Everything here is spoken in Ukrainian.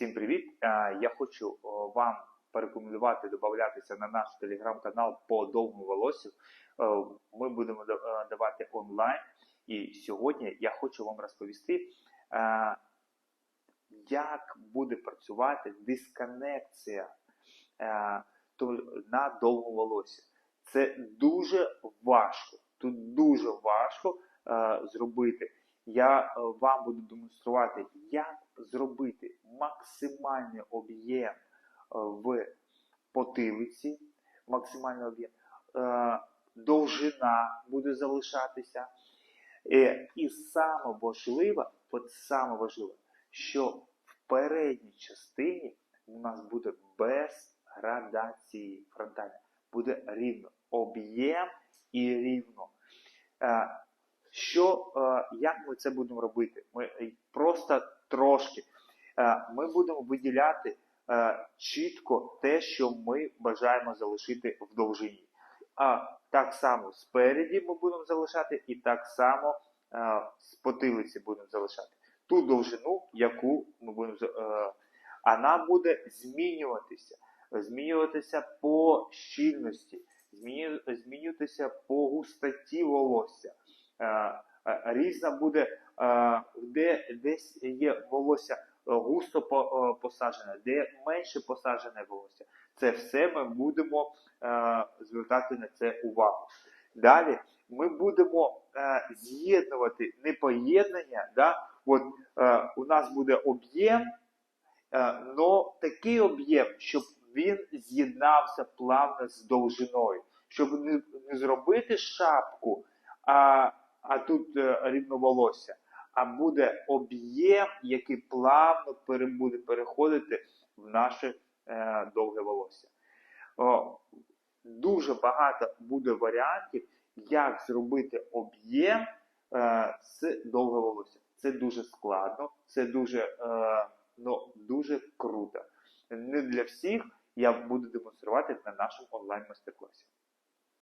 Всім привіт! Е, Я хочу вам порекомендувати додатися на наш телеграм-канал по довгому волосю. Е, Ми будемо е, давати онлайн. І сьогодні я хочу вам розповісти, е, як буде працювати дисконекція е, на довгому волосі. Це дуже важко. Тут дуже важко е, зробити. Я е, вам буду демонструвати, як зробити максимальний об'єм е, в потилиці, максимальний об'єм, е, довжина буде залишатися. І саме важливе, от саме важливе, що в передній частині у нас буде без градації фронтальної. Буде рівно об'єм і рівно. Що, е, як ми це будемо робити? Ми е, просто трошки. Е, Ми будемо виділяти чітко те, що ми бажаємо залишити в довжині. А так само спереді ми будемо залишати, і так само з потилиці будемо залишати. Ту довжину, яку ми будемо вона буде змінюватися. Змінюватися по щільності, змінюватися по густоті волосся. Е, е, Різна буде, е, де десь є волосся густо по- посаджене, де менше посаджене волосся. Це все ми будемо звертати на це увагу. Далі ми будемо з'єднувати не поєднання. Да? От, у нас буде об'єм, е, но такий об'єм, щоб він з'єднався плавно з довжиною, щоб не зробити шапку, а, а тут е, рівно волосся, а буде об'єм, який плавно буде переходити в наше е, довге волосся. Дуже багато буде варіантів, як зробити об'єм е, з довге волосся. Це дуже складно, це дуже, ну, дуже круто. Не для всіх я буду демонструвати на нашому онлайн майстер-класі.